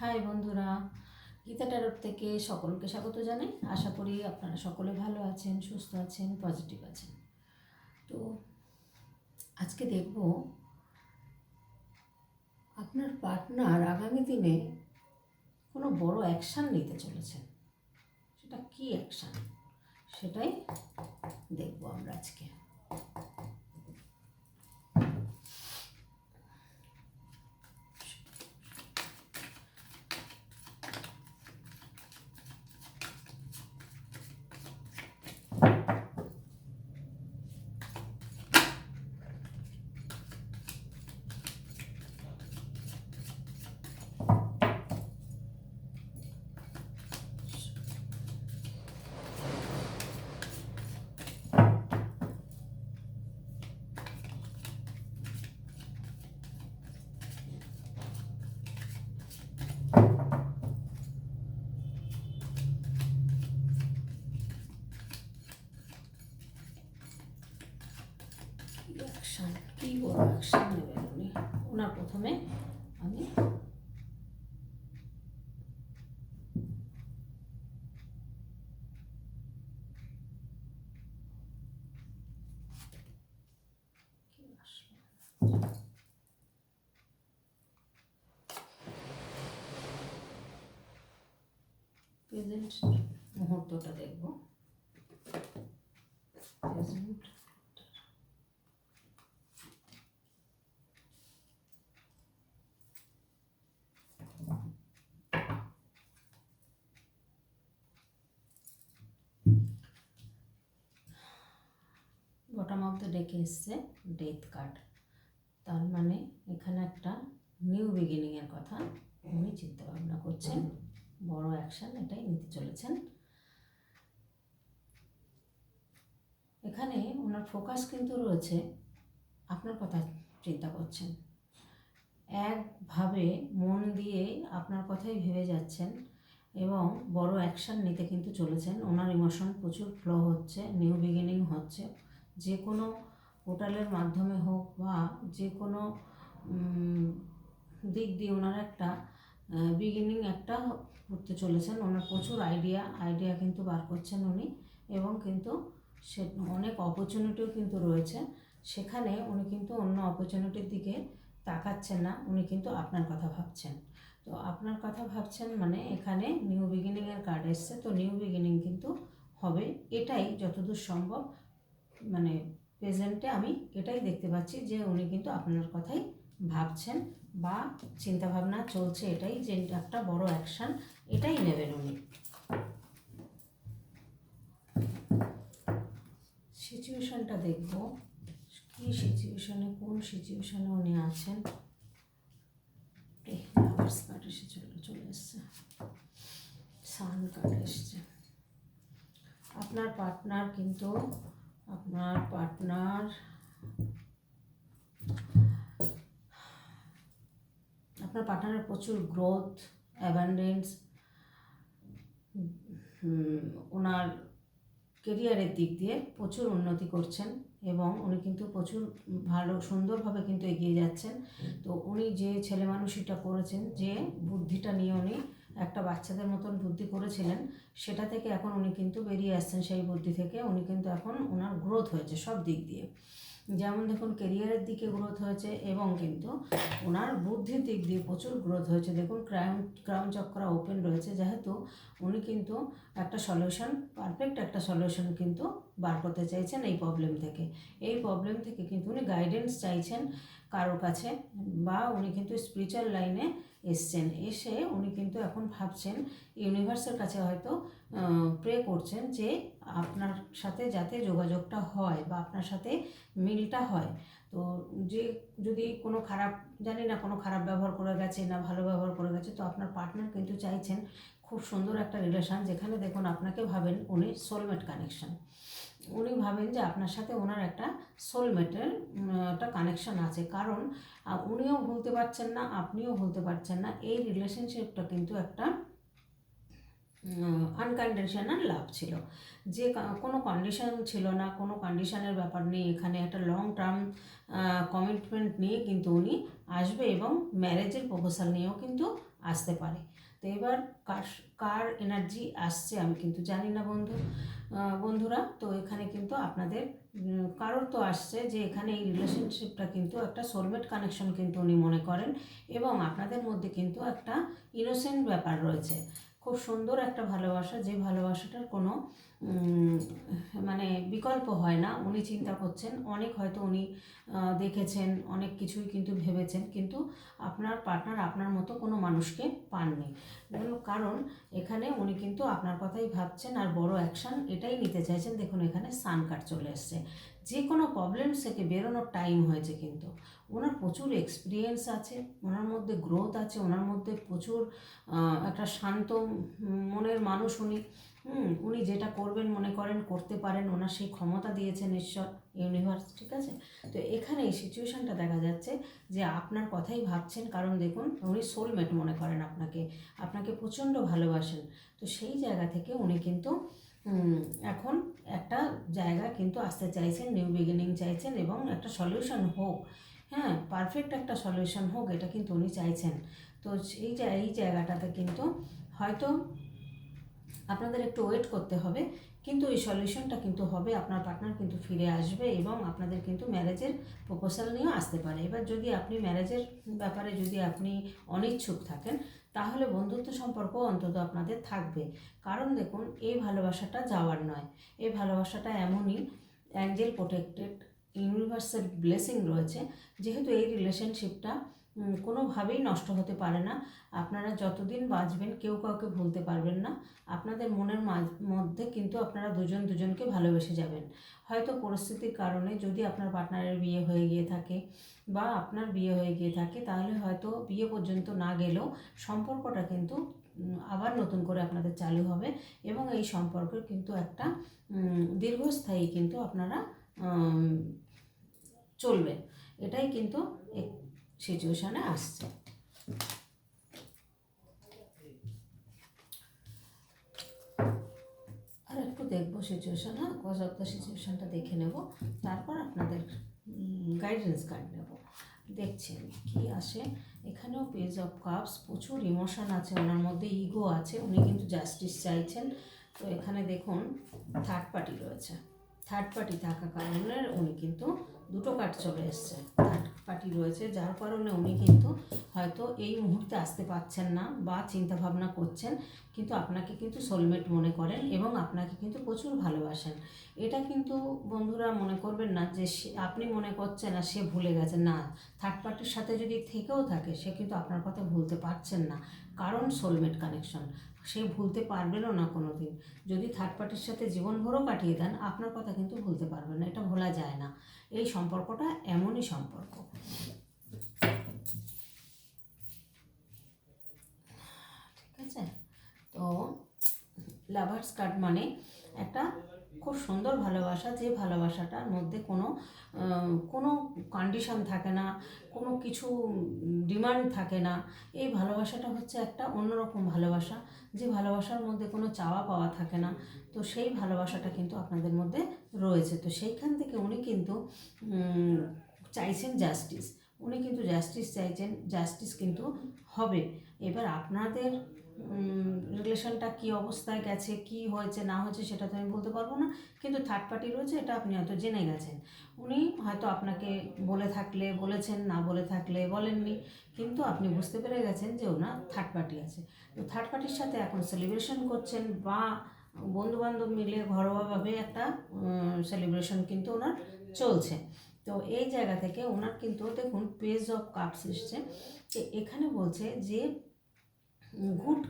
High বন্ধুরা, Gita tarot থেকে সকলকে স্বাগত জানাই। আশা করি আপনারা সকলে ভালো আছেন, সুস্থ আছেন, পজিটিভ আছেন। তো আজকে দেখব আপনার পার্টনার আগামী দিনে কোনো বড় অ্যাকশান নিতে চলেছেন। সেটা কি অ্যাকশান? সেটাই দেখব আমরা আজকে। অ্যাকশান কী ওনার প্রথমে আমি প্রেজেন্ট মুহূর্তটা দেখব। প্রেজেন্ট দ্য ডেকে এসছে ডেথ কার্ড। তার মানে এখানে একটা নিউ বিগিনিংয়ের কথা উনি চিন্তা ভাবনা করছেন, বড় অ্যাকশন এটাই নিতে চলেছেন। এখানে ওনার ফোকাস কিন্তু রয়েছে, আপনার কথা চিন্তা করছেন। একভাবে মন দিয়ে আপনার কথাই ভেবে যাচ্ছেন এবং বড় অ্যাকশন নিতে কিন্তু চলেছেন। ওনার ইমোশন প্রচুর ফ্লো হচ্ছে, নিউ বিগিনিং হচ্ছে। যে কোনো পোর্টালের মাধ্যমে হোক বা যে কোনো দিক দিয়ে ওনার একটা বিগিনিং একটা করতে চলেছেন। ওনার প্রচুর আইডিয়া আইডিয়া কিন্তু বার করছেন উনি এবং কিন্তু সে অনেক অপরচুনিটিও কিন্তু রয়েছে। সেখানে উনি কিন্তু অন্য অপরচুনিটির দিকে তাকাচ্ছেন না। উনি কিন্তু আপনার কথা ভাবছেন। তো আপনার কথা ভাবছেন মানে এখানে নিউ বিগিনিংয়ের কার্ড এসছে। তো নিউ বিগিনিং কিন্তু হবে। এটাই যতদূর সম্ভব মানে প্রেজেন্টে আমি এটাই দেখতে পাচ্ছি যে উনি কিন্তু আপনার কথাই ভাবছেন বা চিন্তাভাবনা চলছে এটাই যে একটা বড় অ্যাকশান এটাই নেবেন উনি। সিচুয়েশনটা দেখব, কি সিচুয়েশনে কোন সিচুয়েশনে উনি আছেন? এসে চলে চলে এসছে। সান কার্ড এসছে। আপনার পার্টনার কিন্তু আপনার পার্টনার, আপনার পার্টনারের প্রচুর গ্রোথ অ্যাবান্ডেন্স ওনার কেরিয়ারের দিক দিয়ে প্রচুর উন্নতি করছেন এবং উনি কিন্তু প্রচুর ভালো, সুন্দরভাবে কিন্তু এগিয়ে যাচ্ছেন। তো উনি যে ছেলে মানুষটা করেছেন, যে বুদ্ধিটা নিয়ে উনি একটা বাচ্চাদের মতন বুদ্ধি করেছিলেন, সেটা থেকে এখন উনি কিন্তু বেরিয়ে আসছেন সেই বুদ্ধি থেকে। উনি কিন্তু এখন ওনার গ্রোথ হয়েছে সব দিক দিয়ে। যেমন দেখুন কেরিয়ারের দিকে গ্রোথ হয়েছে এবং কিন্তু ওনার বুদ্ধির দিক দিয়ে প্রচুর গ্রোথ হয়েছে। দেখুন ক্রাউন ক্রাউন চক্র ওপেন রয়েছে, যেহেতু উনি কিন্তু একটা সলিউশন পারফেক্ট একটা সলিউশন কিন্তু বার করতে চাইছেন এই প্রবলেম থেকে। এই প্রবলেম থেকে কিন্তু উনি গাইডেন্স চাইছেন কারোর কাছে বা উনি কিন্তু স্পিরিচুয়াল লাইনে এসছেন। এসে উনি কিন্তু এখন ভাবছেন, ইউনিভার্সের কাছে হয়তো প্রে করছেন যে আপনার সাথে যাতে যোগাযোগটা হয় বা আপনার সাথে মিলটা হয়। তো যে যদি কোনো খারাপ, জানি না কোনো খারাপ ব্যবহার করে গেছে না ভালো ব্যবহার করে গেছে, তো আপনার পার্টনার কিন্তু চাইছেন খুব সুন্দর একটা রিলেশন যেখানে দেখুন আপনাকে ভাবেন উনি সোলমেট কানেকশন উনি ভাবেন যে আপনার সাথে ওনার একটা সোলমেটের একটা কানেকশন আছে। কারণ উনিও ভুলতে পারছেন না, আপনিও ভুলতে পারছেন না। এই রিলেশনশিপটা কিন্তু একটা আনকন্ডিশনাল লাভ ছিল। যে কোনো কন্ডিশন ছিল না, কোনো কন্ডিশনের ব্যাপার নেই। এখানে একটা লং টার্ম কমিটমেন্ট নিয়ে কিন্তু উনি আসবে এবং ম্যারেজের প্রপোজাল নিয়েও কিন্তু আসতে পারে। তো এবার কার কার এনার্জি আসছে আমি কিন্তু জানি না বন্ধু। বন্ধুরা, তো এখানে কিন্তু আপনাদের কারোর তো আসছে যে এখানে এই রিলেশনশিপটা কিন্তু একটা সোলমেট কানেকশন কিন্তু উনি মনে করেন এবং আপনাদের মধ্যে কিন্তু একটা ইনোসেন্ট ব্যাপার রয়েছে। খুব সুন্দর একটা ভালোবাসা, যে ভালোবাসাটার কোনো মানে বিকল্প হয় না। উনি চিন্তা করছেন, অনেক হয়তো উনি দেখেছেন, অনেক কিছুই কিন্তু ভেবেছেন, কিন্তু আপনার পার্টনার আপনার মতো কোনো মানুষকে পাননি। কারণ, এখানে উনি কিন্তু আপনার কথাই ভাবছেন, আর বড় অ্যাকশন এটাই নিতে চাইছেন। দেখুন, এখানে সান কার্ড চলে এসছে। যে কোনো প্রবলেমস থেকে বেরোনোর টাইম হয়েছে কিন্তু। ওনার প্রচুর এক্সপিরিয়েন্স আছে, ওনার মধ্যে গ্রোথ আছে, ওনার মধ্যে প্রচুর একটা শান্ত মনের মানুষ উনি। উনি যেটা করবেন মনে করেন, করতে পারেন, ওনার সেই ক্ষমতা দিয়েছেন ঈশ্বর ইউনিভার্স ঠিক আছে? তো এখানে এই সিচুয়েশনটা দেখা যাচ্ছে যে আপনার কথাই ভাবছেন, কারণ দেখুন, উনি সোলমেট মনে করেন আপনাকে। আপনাকে প্রচণ্ড ভালোবাসেন। তো সেই জায়গা থেকে উনি কিন্তু এখন একটা জায়গা কিন্তু আসতে চাইছেন নিউ বিগিনিং চাইছেন এবং একটা সলিউশন হোক হ্যাঁ পারফেক্ট একটা সলিউশন হোক, এটা কিন্তু উনি চাইছেন। তো এই এই জায়গাটাতে কিন্তু হয়তো আপনাদের একটু ওয়েট করতে হবে, কিন্তু এই সলিউশনটা কিন্তু হবে, আপনার পার্টনার কিন্তু ফিরে আসবে এবং আপনাদের কিন্তু ম্যারেজের প্রপোজাল নিয়েও আসতে পারে। এবার যদি আপনি ম্যারেজের ব্যাপারে যদি আপনি অনিচ্ছুক থাকেন তাহলে বন্ধুত্ব সম্পর্ক অন্তত আপনাদের থাকবে। কারণ দেখুন, এই ভালোবাসাটা যাওয়ার নয়। এই ভালোবাসাটা এমনই অ্যাঞ্জেল প্রোটেক্টেড ইউনিভার্সাল ব্লেসিং রয়েছে। যেহেতু এই রিলেশনশিপটা কোনোভাবেই নষ্ট হতে পারে না। আপনারা যতদিন বাঁচবেন, কেউ কাউকে ভুলতে পারবেন না। আপনাদের মনের মধ্যে কিন্তু আপনারা দুজন দুজনকে ভালোবেসে যাবেন। হয়তো পরিস্থিতির কারণে যদি আপনার পার্টনারের বিয়ে হয়ে গিয়ে থাকে বা আপনার বিয়ে হয়ে গিয়ে থাকে, তাহলে হয়তো বিয়ে পর্যন্ত না গেলেও সম্পর্কটা কিন্তু আবার নতুন করে আপনাদের চালু হবে এবং এই সম্পর্কের কিন্তু একটা দীর্ঘস্থায়ী কিন্তু আপনারা চলবে। এটাই কিন্তু সিচুয়েশানে আসছে। আর একটু দেখব সিচুয়েশান কজ অফ সিচুয়েশানটা দেখে নেব। তারপর আপনাদের গাইডেন্স কার্ড নেব। দেখছি আমি কী আসে। এখানেও পেজ অফ কাপস প্রচুর ইমোশন আছে, ওনার মধ্যে ইগো আছে, উনি কিন্তু জাস্টিস চাইছেন। তো এখানে দেখুন থার্ড পার্টি রয়েছে। থার্ড পার্টি থাকা কারণে উনি কিন্তু দুটো কার্ড চলে এসছে থার্ড পার্টি রয়েছে, যার কারণে উনি কিন্তু হয়তো এই মুহূর্তে আসতে পারছেন না বা চিন্তা ভাবনা করছেন, কিন্তু আপনাকে কিন্তু সোলমেট মনে করেন এবং আপনাকে কিন্তু প্রচুর ভালোবাসেন। এটা কিন্তু বন্ধুরা মনে করবেন না যে আপনি মনে করছেন আর সে ভুলে গেছে। না থার্ড পার্টির সাথে যদি থেকেও থাকে, সে কিন্তু আপনার কথা ভুলতে পারছেন না। কারণ সোলমেট কানেকশন সে ভুলতে পারবেনও না কোনো দিন যদি থার্ড পার্টির সাথে জীবনভরও কাটিয়ে দেন, আপনার কথা কিন্তু ভুলতে পারবেন না, এটা ভোলা যায় না। এই সম্পর্কটা এমনই সম্পর্ক। ঠিক আছে? তো লাভার্স কার্ড মানে একটা খুব সুন্দর ভালোবাসা, যে ভালোবাসাটার মধ্যে কোনো কোনো কন্ডিশন থাকে না, কোনো কিছু ডিমান্ড থাকে না, এই ভালোবাসাটা হচ্ছে একটা অন্যরকম ভালোবাসা, যে ভালোবাসার মধ্যে কোনো চাওয়া পাওয়া থাকে না, তো সেই ভালোবাসাটা কিন্তু আপনাদের মধ্যে রয়েছে। তো সেইখান থেকে উনি কিন্তু চাইছেন জাস্টিস উনি কিন্তু জাস্টিস চাইছেন জাস্টিস কিন্তু হবে। এবার আপনাদের রিলেশনটা কী অবস্থায় গেছে, কি হয়েছে, না হয়েছে সেটা তো আমি বলতে পারব না। কিন্তু থার্ড পার্টি রয়েছে, এটা আপনি হয়তো জেনে গেছেন। উনি হয়তো আপনাকে বলে থাকলে, বলেছেন, না বলে থাকলে বলেননি। কিন্তু আপনি বুঝতে পেরে গেছেন যে ওনার থার্ড পার্টি আছে। তো থার্ড পার্টির সাথে এখন সেলিব্রেশন করছেন বা বন্ধুবান্ধব মিলে ঘরোয়াভাবে একটা সেলিব্রেশন কিন্তু ওনার চলছে। তো এই জায়গা থেকে ওনার কিন্তু দেখুন পেজ অফ কাপস এসছে। এখানে বলছে যে গুড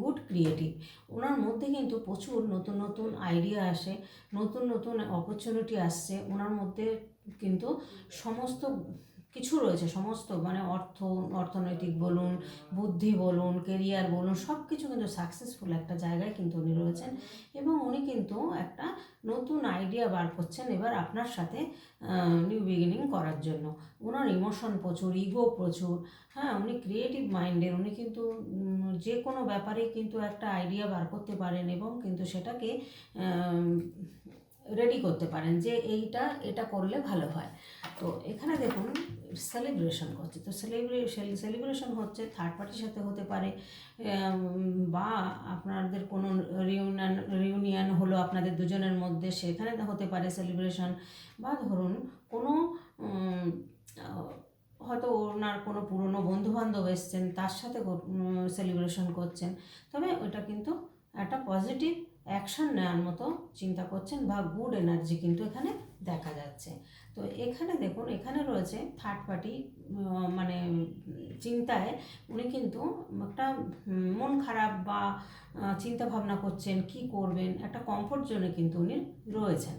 গুড ক্রিয়েটিভ ওনার মধ্যে কিন্তু প্রচুর নতুন নতুন আইডিয়া আসে, নতুন নতুন অপরচুনিটি আসছে। ওনার মধ্যে কিন্তু সমস্ত কিছু রয়েছে, সমস্ত মানে অর্থ, অর্থনৈতিক বলুন, বুদ্ধি বলুন কেরিয়ার বলুন সব কিছু কিন্তু সাকসেসফুল একটা জায়গায় কিন্তু উনি রয়েছেন এবং উনি কিন্তু একটা নতুন আইডিয়া বার করছেন এবার আপনার সাথে নিউ বিগিনিং করার জন্য। ওনার ইমোশন প্রচুর ইগো প্রচুর হ্যাঁ উনি ক্রিয়েটিভ মাইন্ডের উনি কিন্তু যে কোনো ব্যাপারে কিন্তু একটা আইডিয়া বার করতে পারেন এবং কিন্তু সেটাকে রেডি করতে পারেন যে এইটা, এটা করলে ভালো হয়। তো এখানে দেখুন সেলিব্রেশন করছে। তো সেলিব্রেশন সেলিব্রেশন হচ্ছে থার্ড পার্টির সাথে হতে পারে বা আপনাদের কোনো রিউনিয়ন রিউনিয়ন হলো আপনাদের দুজনের মধ্যে, সেখানে হতে পারে সেলিব্রেশন বা ধরুন, কোনো হয়তো ওনার কোনো পুরনো বন্ধুবান্ধব এসছেন, তার সাথে সেলিব্রেশন করছেন। তবে ওটা কিন্তু একটা পজিটিভ অ্যাকশন নেওয়ার মতো চিন্তা করছেন বা গুড এনার্জি কিন্তু এখানে দেখা যাচ্ছে। তো এখানে দেখুন, এখানে রয়েছে থার্ড পার্টি মানে চিন্তায় উনি কিন্তু একটা মন খারাপ বা চিন্তা ভাবনা করছেন, কি করবেন, একটা কমফোর্ট জোনে কিন্তু উনি রয়েছেন।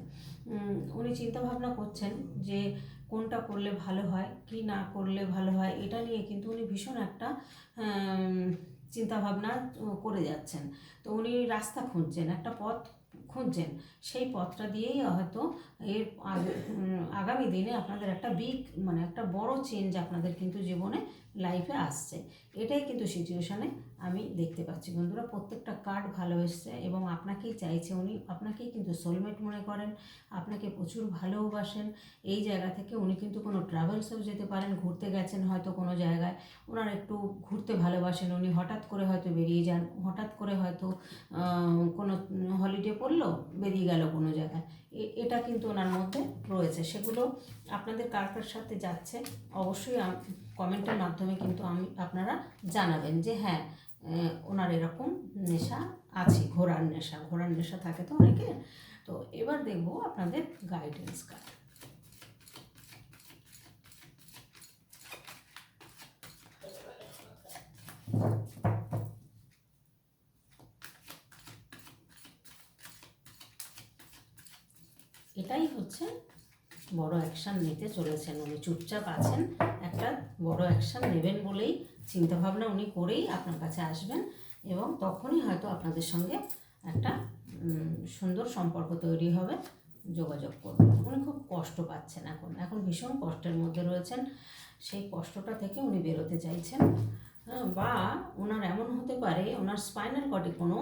উনি চিন্তা ভাবনা করছেন যে কোনটা করলে ভালো হয়, কি না করলে ভালো হয়, এটা নিয়ে কিন্তু উনি ভীষণ একটা চিন্তা ভাবনা করে যাচ্ছেন। তো উনি রাস্তা খুঁজছেন, একটা পথ খুঁজছেন। সেই পথটা দিয়েই হয়তো এর আগে- আগামী দিনে আপনাদের একটা বিগ মানে একটা বড় চেঞ্জ আপনাদের কিন্তু জীবনে লাইফে আসছে। এটাই কিন্তু সিচুয়েশানে আমি দেখতে পাচ্ছি। বন্ধুরা, প্রত্যেকটা কার্ড ভালো এসছে এবং আপনাকেই চাইছে উনি, আপনাকেই কিন্তু সোলমেট মনে করেন, আপনাকে প্রচুর ভালোবাসেন। এই জায়গা থেকে উনি কিন্তু কোনো ট্রাভেলসেও যেতে পারেন, ঘুরতে গেছেন হয়তো কোনো জায়গায়। ওনার একটু ঘুরতে ভালোবাসেন, উনি হঠাৎ করে হয়তো বেরিয়ে যান, হঠাৎ করে হয়তো কোনো হলিডে পড়ল, বেরিয়ে গেল কোনো জায়গায়। এটা কিন্তু ওনার মধ্যে রয়েছে। সেগুলো আপনাদের কার কার সাথে যাচ্ছে অবশ্যই কমেন্টের মাধ্যমে কিন্তু আমি, আপনারা জানাবেন যে হ্যাঁ ওনার এরকম নেশা আছে ঘোরার নেশা। ঘোরার নেশা থাকে তো অনেকে তো এবার দেখব আপনাদের গাইডেন্স কার্ড এটাই হচ্ছে বড় অ্যাকশান নিতে চলেছেন উনি। চুপচাপ আছেন, একটা বড় অ্যাকশান নেবেন বলেই চিন্তাভাবনা উনি করেই আপনার কাছে আসবেন এবং তখনই হয়তো আপনাদের সঙ্গে একটা সুন্দর সম্পর্ক তৈরি হবে, যোগাযোগ করবেন। উনি খুব কষ্ট পাচ্ছেন এখন। এখন ভীষণ কষ্টের মধ্যে রয়েছেন। সেই কষ্টটা থেকে উনি বেরোতে চাইছেন। বা ওনার এমন হতে পারে, ওনার স্পাইনাল কটে কোনো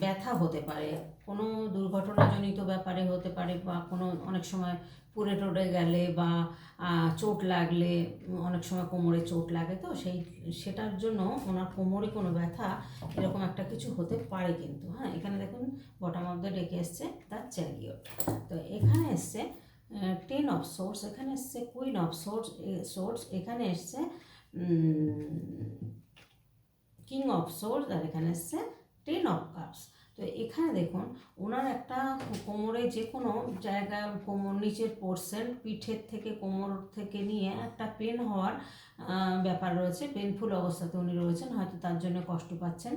ব্যথা হতে পারে। কোনো দুর্ঘটনাজনিত ব্যাপারে হতে পারে বা কোনো অনেক সময় পুড়ে টুড়ে গেলে বা চোট লাগলে, অনেক সময় কোমরে চোট লাগে, তো সেই, সেটার জন্য ওনার কোমরে কোনো ব্যথা এরকম একটা কিছু হতে পারে কিন্তু হ্যাঁ? এখানে দেখুন বটাম অফ দ্য ডেকে এসছে দ্য চ্যারিয়ট তো এখানে এসছে টেন অফ সোর্স এখানে এসছে কুইন অফ সোর্স সোর্স এখানে এসছে কিং অফ সোর্স আর এখানে এসছে টেন অফ কাপস তো এখানে দেখুন, ওনার একটা কোমরে যে কোনো জায়গায় কোমর নিচের পোর্শন পিঠের থেকে কোমর থেকে নিয়ে একটা পেন হওয়ার ব্যাপার রয়েছে পেনফুল অবস্থাতে উনি রয়েছেন, হয়তো তার জন্য কষ্ট পাচ্ছেন।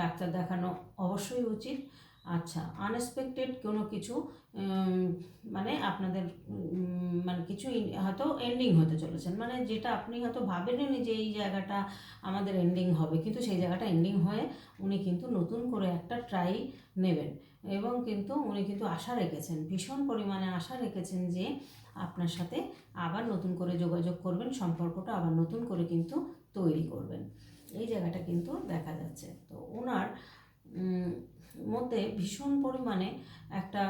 ডাক্তার দেখানো অবশ্যই উচিত। আচ্ছা আনএক্সপেক্টেড কোনো কিছু মানে আপনাদের মানে কিছু হয়তো এন্ডিং হতে চলেছেন মানে যেটা আপনি হয়তো ভাবেননি যে এই জায়গাটা আমাদের এন্ডিং হবে, কিন্তু সেই জায়গাটা এন্ডিং হয়ে উনি কিন্তু নতুন করে একটা ট্রাই নেবেন। এবং কিন্তু উনি কিন্তু আশা রেখেছেন, ভীষণ পরিমাণে আশা রেখেছেন যে আপনার সাথে আবার নতুন করে যোগাযোগ করবেন, সম্পর্কটা আবার নতুন করে কিন্তু তৈরি করবেন। এই জায়গাটা কিন্তু দেখা যাচ্ছে। তো ওনার মধ্যে ভীষণ পরিমাণে একটা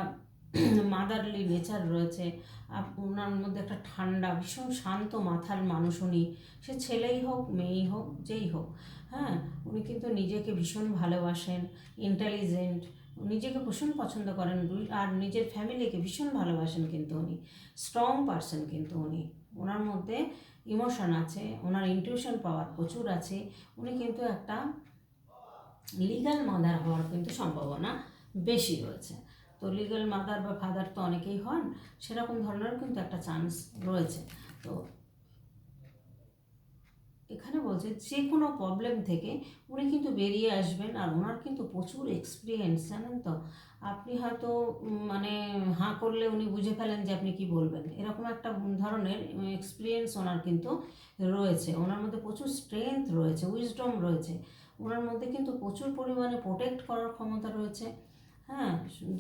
মাদারলি নেচার রয়েছে। ওনার মধ্যে একটা ঠান্ডা, ভীষণ শান্ত মাথার মানুষ উনি। সে ছেলেই হোক, মেয়েই হোক, যেই হোক হ্যাঁ? উনি কিন্তু নিজেকে ভীষণ ভালোবাসেন ইন্টেলিজেন্ট নিজেকে ভীষণ পছন্দ করেন আর নিজের ফ্যামিলিকে ভীষণ ভালোবাসেন কিন্তু উনি। স্ট্রং পারসন কিন্তু উনি। ওনার মধ্যে ইমোশন আছে, ওনার ইনটিউশন পাওয়ার প্রচুর আছে। উনি কিন্তু একটা লিগাল মাদার হওয়ার কিন্তু সম্ভাবনা বেশি রয়েছে। তো লিগাল মাদার বা ফাদার তো অনেকেই হন, সেরকম ধরনের কিন্তু একটা চান্স রয়েছে। তো এখানে বলছে, যে কোনো প্রবলেম থেকে উনি কিন্তু বেরিয়ে আসবেন আর ওনার কিন্তু প্রচুর এক্সপিরিয়েন্স জানেন তো? আপনি হয়তো মানে হাঁ করলে উনি বুঝে ফেলেন যে আপনি কি বলবেন। এরকম একটা ধরনের এক্সপিরিয়েন্স ওনার কিন্তু রয়েছে। ওনার মধ্যে প্রচুর স্ট্রেংথ রয়েছে উইজডম রয়েছে। ওনার মধ্যে কিন্তু প্রচুর পরিমাণে প্রোটেক্ট করার ক্ষমতা রয়েছে। হ্যাঁ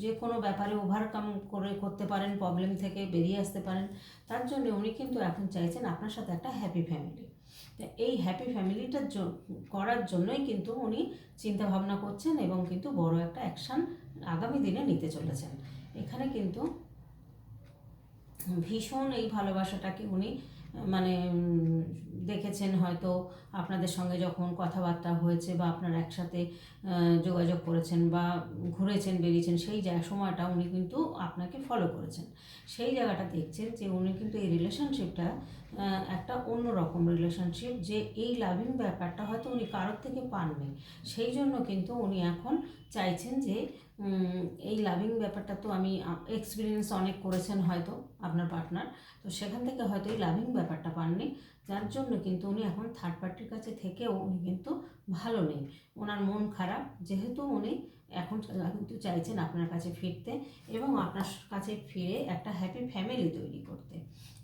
যে কোনো ব্যাপারে ওভারকাম করে করতে পারেন প্রবলেম থেকে বেরিয়ে আসতে পারেন। তার জন্য উনি কিন্তু এখন চাইছেন আপনার সাথে একটা হ্যাপি ফ্যামিলি এই হ্যাপি ফ্যামিলিটার করার জন্যই কিন্তু উনি চিন্তা ভাবনা করছেন এবং কিন্তু বড় একটা অ্যাকশান আগামী দিনে নিতে চলেছেন। এখানে কিন্তু ভীষণ এই ভালোবাসাটাকে উনি মানে দেখেছেন হয়তো আপনাদের সঙ্গে যখন কথাবার্তা হয়েছে বা আপনারা একসাথে যোগাযোগ করেছেন বা ঘুরেছেন, বেরিয়েছেন, সেই জায়গা সময়টা উনি কিন্তু আপনাকে ফলো করেছেন। সেই জায়গাটা দেখছেন যে উনি কিন্তু এই রিলেশনশিপটা একটা অন্য রকম রিলেশনশিপ যে এই লাভিং ব্যাপারটা হয়তো উনি কারোর থেকে পাননি। সেই জন্য কিন্তু উনি এখন চাইছেন যে এই লাভিং ব্যাপারটা তো আমি এক্সপিরিয়েন্স অনেক করেছেন হয়তো আপনার পার্টনার তো সেখান থেকে হয়তো এই লাভিং ব্যাপারটা পাননি। যার জন্য কিন্তু উনি এখন থার্ড পার্টির কাছে থেকেও উনি কিন্তু ভালো নেই। ওনার মন খারাপ, যেহেতু উনি এখন কিন্তু চাইছেন আপনার কাছে ফিরতে এবং আপনার কাছে ফিরে একটা হ্যাপি ফ্যামিলি তৈরি করতে।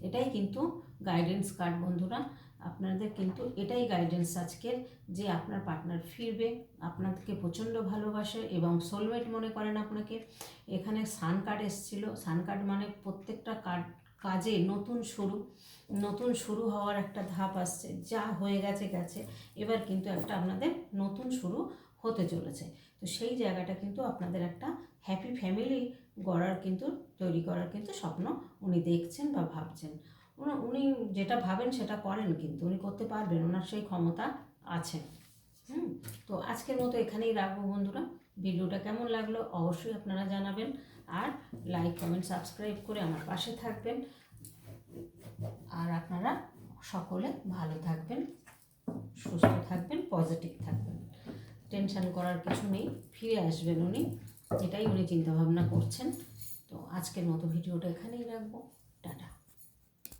এটাই কিন্তু গাইডেন্স কার্ড বন্ধুরা। আপনাদের কিন্তু এটাই গাইডেন্স আজকের, যে আপনার পার্টনার ফিরবে, আপনাকে প্রচণ্ড ভালোবাসে এবং সোলমেট মনে করেন আপনাকে। এখানে সান কার্ড এসেছিল। সান কার্ড মানে প্রত্যেকটা কার্ড কাজে নতুন শুরু নতুন শুরু হওয়ার একটা ধাপ আসছে। যা হয়ে গেছে গেছে। এবার কিন্তু একটা আপনাদের নতুন শুরু হতে চলেছে। তো সেই জায়গাটা কিন্তু আপনাদের একটা হ্যাপি ফ্যামিলি গড়ার কিন্তু, তৈরি করার কিন্তু স্বপ্ন উনি দেখছেন বা ভাবছেন। উনি- যেটা ভাবেন সেটা করেন কিন্তু, উনি করতে পারবেন, ওনার সেই ক্ষমতা আছে। হুম? তো আজকের মতো এখানেই রাখব বন্ধুরা। ভিডিওটা কেমন লাগল অবশ্যই আপনারা জানাবেন। আর লাইক কমেন্ট সাবস্ক্রাইব করে আমার পাশে থাকবেন। আর আপনারা সকলে ভালো থাকবেন, সুস্থ থাকবেন পজিটিভ থাকবেন। টেনশন করার কিছু নেই, ফিরে আসবেন উনি। এটাই উনি চিন্তাভাবনা করছেন। তো আজকের মতো ভিডিওটা এখানেই রাখব।